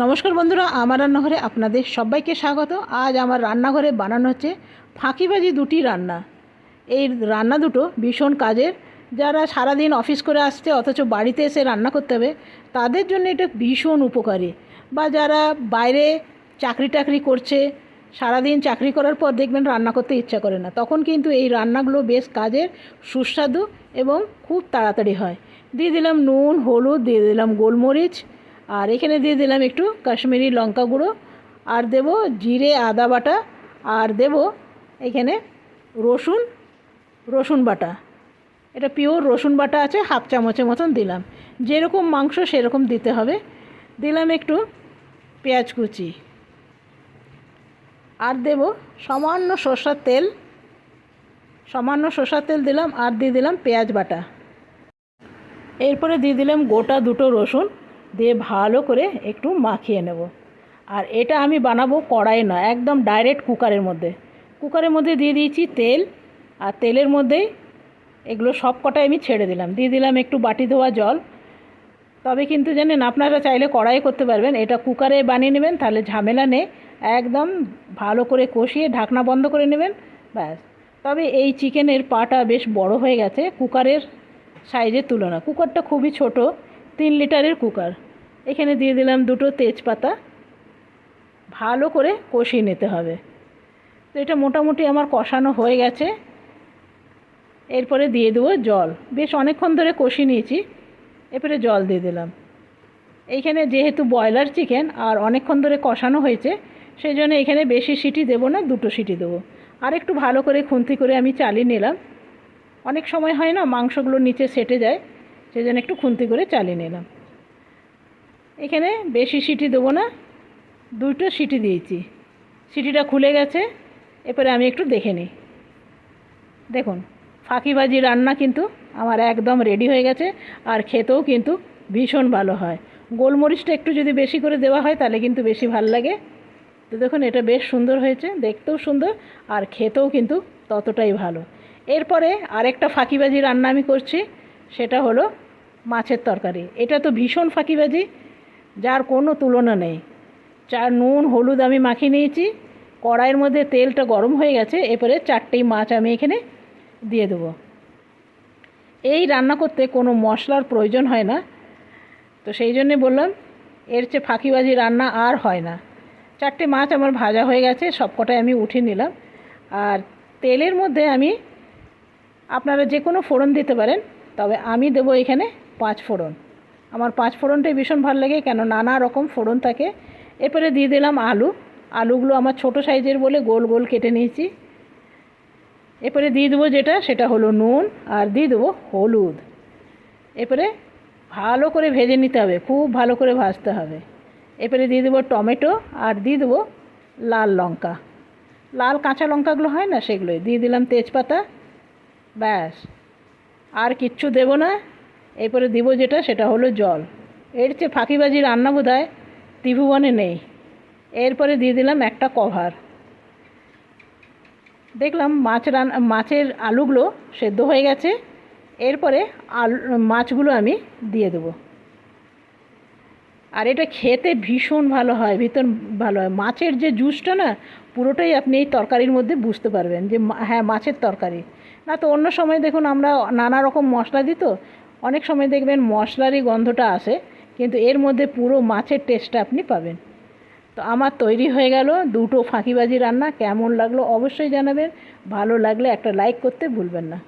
নমস্কার বন্ধুরা, আমার রান্নাঘরে আপনাদের সবাইকে স্বাগত। আজ আমার রান্নাঘরে বানানো হচ্ছে ফাঁকিবাজি দুটি রান্না। এই রান্না দুটো ভীষণ কাজের। যারা সারাদিন অফিস করে আসছে, অথচ বাড়িতে এসে রান্না করতে হবে, তাদের জন্য এটা ভীষণ উপকারী। বা যারা বাইরে চাকরি টাকরি করছে, সারাদিন চাকরি করার পর দেখবেন রান্না করতে ইচ্ছা করে না। তখন কিন্তু এই রান্নাগুলো বেশ কাজের, সুস্বাদু এবং খুব তাড়াতাড়ি হয়। দিয়ে দিলাম নুন, হলুদ, দিয়ে দিলাম গোলমরিচ আর এখানে দিয়ে দিলাম একটু কাশ্মীরি লঙ্কা গুঁড়ো, আর দেব জিরে আদা বাটা, আর দেব এখানে রসুন রসুন বাটা। এটা পিওর রসুন বাটা আছে, হাফ চামচের মতন দিলাম। যেরকম মাংস সেরকম দিতে হবে। দিলাম একটু পেঁয়াজ কুচি। আর দেব সামান্য সর্ষার তেল। সামান্য সর্ষার তেল দিলাম, আর দিয়ে দিলাম পেঁয়াজ বাটা। এরপরে দিয়ে দিলাম গোটা দুটো রসুন। দিয়ে ভালো করে একটু মাখিয়ে নেব। আর এটা আমি বানাবো কড়াই নয়, একদম ডাইরেক্ট কুকারের মধ্যে। কুকারের মধ্যে দিয়ে দিয়েছি তেল, আর তেলের মধ্যেই এগুলো সব কটাই আমি ছেড়ে দিলাম। দিয়ে দিলাম একটু বাটি ধোয়া জল। তবে কিন্তু জানেন, আপনারা চাইলে কড়াই করতে পারবেন। এটা কুকারে বানিয়ে নেবেন, তাহলে ঝামেলা নেই। একদম ভালো করে কষিয়ে ঢাকনা বন্ধ করে নেবেন, ব্যাস। তবে এই চিকেনের পাটা বেশ বড় হয়ে গেছে কুকারের সাইজের তুলনা কুকারটা খুবই ছোট, তিন লিটারের কুকার এখানে দিয়ে দিলাম দুটো তেজপাতা। ভালো করে কষিয়ে নিতে হবে। তো এটা মোটামুটি আমার কষানো হয়ে গেছে। এরপরে দিয়ে দেবো জল। বেশ অনেকক্ষণ ধরে কষিয়ে নিয়েছি। এরপরে জল দিয়ে দিলাম। এইখানে যেহেতু ব্রয়লার চিকেন আর অনেকক্ষণ ধরে কষানো হয়েছে, সেই জন্য এখানে বেশি সিটি দেবো না, দুটো সিটি দেবো। আর একটু ভালো করে খুন্তি করে আমি চালিয়ে নিলাম। অনেক সময় হয় না, মাংসগুলো নিচে সেটে যায়, সেই জন্য একটু খুন্তি করে চালিয়ে নিলাম। এখানে বেশি সিটি দেবো না, দুটো সিটি দিয়েছি। সিটিটা খুলে গেছে, এরপরে আমি একটু দেখে নিই। দেখুন, ফাঁকিবাজি রান্না কিন্তু আমার একদম রেডি হয়ে গেছে, আর খেতেও কিন্তু ভীষণ ভালো হয়। গোলমরিচটা একটু যদি বেশি করে দেওয়া হয়, তাহলে কিন্তু বেশি ভালো লাগে। তো দেখুন, এটা বেশ সুন্দর হয়েছে, দেখতেও সুন্দর, আর খেতেও কিন্তু ততটাই ভালো। এরপরে আরেকটা ফাঁকিবাজি রান্না আমি করছি, সেটা হলো মাছের তরকারি। এটা তো ভীষণ ফাঁকিবাজি যার কোনো তুলনা নেই। চার নুন, হলুদ আমি মাখিয়ে নিয়েছি। কড়াইয়ের মধ্যে তেলটা গরম হয়ে গেছে। এরপরে চারটেই মাছ আমি এখানে দিয়ে দেবো। এই রান্না করতে কোনো মশলার প্রয়োজন হয় না। তো সেই জন্যে বললাম, এর চেয়ে ফাঁকিবাজি রান্না আর হয় না। চারটে মাছ আমার ভাজা হয়ে গেছে সব কটাই আমি উঠিয়ে নিলাম। আর তেলের মধ্যে আমি, আপনারা যে কোনো ফোড়ন দিতে পারেন, তবে আমি দেবো এখানে পাঁচ ফোড়ন। আমার পাঁচ ফোড়নটাই ভীষণ ভালো লাগে, কেন নানা রকম ফোড়ন থাকে। এরপরে দিয়ে দিলাম আলু। আলুগুলো আমার ছোট সাইজের বলে গোল গোল কেটে নিয়েছি। এরপরে দিয়ে দেবো যেটা, সেটা হলো নুন আর দিয়ে দেবো হলুদ। এরপরে ভালো করে ভেজে নিতে হবে, খুব ভালো করে ভাজতে হবে। এরপরে দিয়ে দেবো টমেটো আর দিয়ে দেবো লাল লঙ্কা। লাল কাঁচা লঙ্কাগুলো হয় না সেগুলোই। দিয়ে দিলাম তেজপাতা, ব্যাস। আর কিচ্ছু দেবো না। এরপরে দিব যেটা, সেটা হলো জল। এর চেয়ে ফাঁকিবাজি রান্না বোধ হয় ত্রিভুবনে নেই। এরপরে দিয়ে দিলাম একটা কভার। দেখলাম মাছ রান, মাছের আলুগুলো সেদ্ধ হয়ে গেছে। এরপরে আলু, মাছগুলো আমি দিয়ে দেবো। আর এটা খেতে ভীষণ ভালো হয় ভীষণ ভালো হয়। মাছের যে জুসটা না, পুরোটাই আপনি এই তরকারির মধ্যে বুঝতে পারবেন যে হ্যাঁ মাছের তরকারি। না তো অন্য সময় দেখুন আমরা নানা রকম মশলা দিত অনেক সময় দেখবেন মশলারই গন্ধটা আসে, কিন্তু এর মধ্যে পুরো মাছের টেস্টটা আপনি পাবেন। তো আমার তৈরি হয়ে গেল দুটো ফাঁকিবাজি রান্না, কেমন লাগল অবশ্যই জানাবেন, ভালো লাগলে একটা লাইক করতে ভুলবেন না।